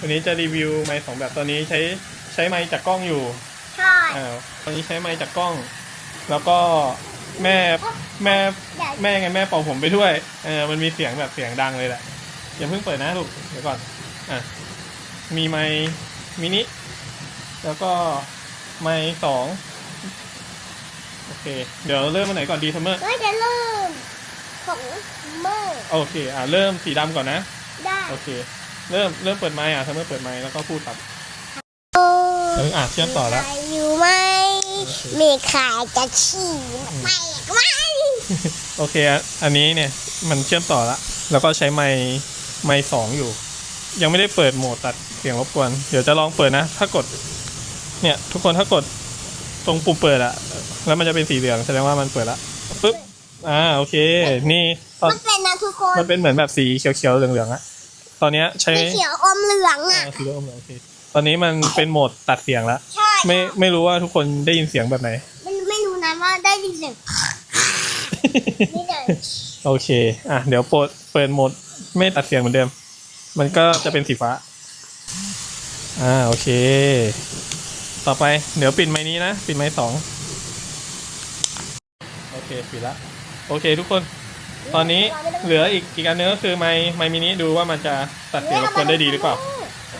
วันนี้จะรีวิวไมค์สองแบบตอนนี้ใช้ใช้ไมค์จากกล้องอยู่ใช่อ่าตอนนี้ใช้ไมค์จากกล้อง แล้วก็แม่แม่แม่ไงแม่เป่าผมไปด้วยเออมันมีเสียงแบบเสียงดังเลยแหละอย่าเพิ่งเปิดนะลูกเดี๋ยวก่อนอะมีไมค์มินิแล้วก็ไมค์สองโอเค เดี๋ยวเริ่มมาไหนก่อนดีทัมเมอร์ก็จะเริ่มของเมื่อโอเค อะเริ่มสีดำก่อนนะ ได้ โอเค เริ่มเริ่มเปิดไมค์อะทัมเมอร์เปิดไมค์แล้วก็พูดครับโอ้เอออะเชื่อมต่อแล้วใครอยู่ไหมมีใครจะฉี่ไม่ไม่โอเคอะอันนี้เนี่ยมันเชื่อมต่อละแล้วก็ใช้ไมค์ไมค์สองอยู่ ยังไม่ได้เปิดโหมดตัดเสียงรบกวน เดี๋ยวจะลองเปิดนะ ถ้ากด เนี่ย ทุกคนถ้ากดตรงปุ่มเปิดอะแล้วมันจะเป็นสีเหลืองแสดงว่ามันเปิดละปึ๊บอ่าโอเค นี่ตอนมันเป็นนะทุกคนมันเป็นเหมือนแบบสีเขียวๆเหลืองๆอะ ตอนเนี้ยใช้สีเขียวอมเหลืองอ่าอะสีเหลืองๆโอเคตอนนี้มันเป็นโหมดตัดเสียงละใช่ ไม่ไม่รู้ว่าทุกคนได้ยินเสียงแบบไหนไม่ไม่รู้นะว่าได้ยินเสียงนี่เลยโอเค อะ เดี๋ยวเปิดเปิดโหมดไม่ตัดเสียงเหมือนเดิม มันก็จะเป็นสีฟ้า อ่า โอเค ต่อไป เดี๋ยวปิดไม้นี้นะ ปิดไม้สอง โอเค ปิดละ โอเค ทุกคน ตอนนี้เหลืออีกอีกอันนึงก็คือไม้ไม้มินิดูว่ามันจะตัดเสียงรบกวนได้ดีหรือเปล่า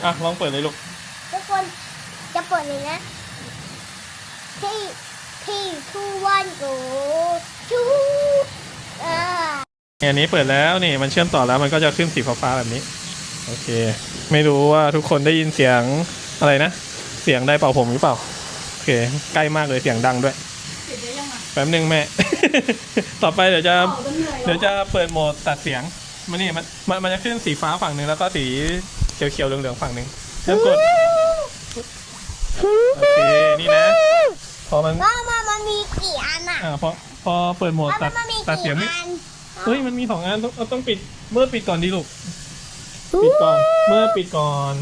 อะลองเปิดเลยลูกทุกคนจะเปิดเลยนะที่ที่ทูวันโกชูอ่าอันนี้เปิดแล้วนี่มันเชื่อมต่อแล้วมันก็จะขึ้นสีฟ้าๆแบบนี้ โอเค ไม่รู้ว่าทุกคนได้ยินเสียงอะไรนะ เสียงได้เป่าผมหรือเปล่า โอเค ใกล้มากเลยเสียงดังด้วย แป๊บหนึ่งแม่ ต่อไปเดี๋ยวจะเดี๋ยวจะเปิดโหมดตัดเสียงมันนี่มันมันมันจะขึ้นสีฟ้าฝั่งหนึ่งแล้วก็สีเขียวๆเหลืองๆฝั่งหนึ่งแล้วกดโอเคนี่นะ พอมันว่ามันมันมีกี่อันอะอ่าพอพอเปิดโหมดว่าตัดมันมีตัดเสีกี่ยงนี่อันเฮ้ยมันมีสองอันต้องต้องปิดเมื่อปิดก่อนดีลูก ปิดก่อน เมื่อปิดก่อน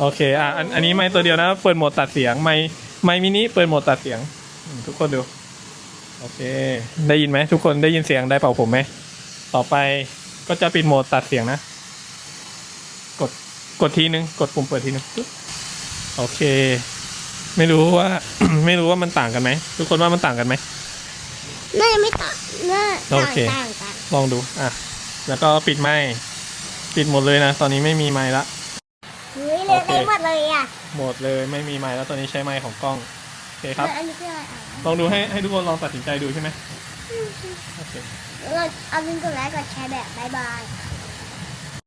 โอเค อะ อัน อันนี้ไม่ตัวเดียวนะ เปิดโหมดตัดเสียง ไม่ไม่มินิ เปิดโหมดตัดเสียงอืมทุกคนดู โอเค ได้ยินไหมทุกคนได้ยินเสียงได้เป่าผมไหม ต่อไปก็จะปิดโหมดตัดเสียงนะ กดกดทีนึง กดปุ่มเปิดทีนึงปึ๊บโอเค ไม่รู้ว่า ไม่รู้ว่ามันต่างกันไหมทุกคนว่ามันต่างกันไหมน่าจะไม่ต่างน่าโอต่างเค ต่างกันลองดูอะแล้วก็ปิดไม้ปิดหมดเลยนะ ตอนนี้ไม่มีไม้ละ เฮ้ยเลยโอเคเต็มหมดเลยอะหมดเลยไม่มีไม้แล้วตอนนี้ใช้ไม้ของกล้องโอ เคครับแล้วอันนี้คืออะไรอะลองดูให้ให้ทุกคนลองตัดสินใจดูใช่ไหมโอเคเราเอาลิงก์กดไลค์กดแชร์แบบบายบาย